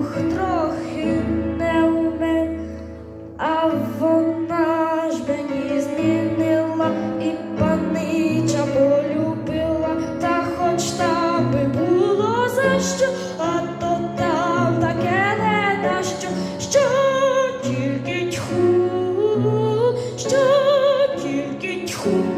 ух, трохи не умер, а вона ж мені змінила і панича полюбила, та хоч там би було за що, а то там таке не на що, що тільки тьху, що тільки тьху.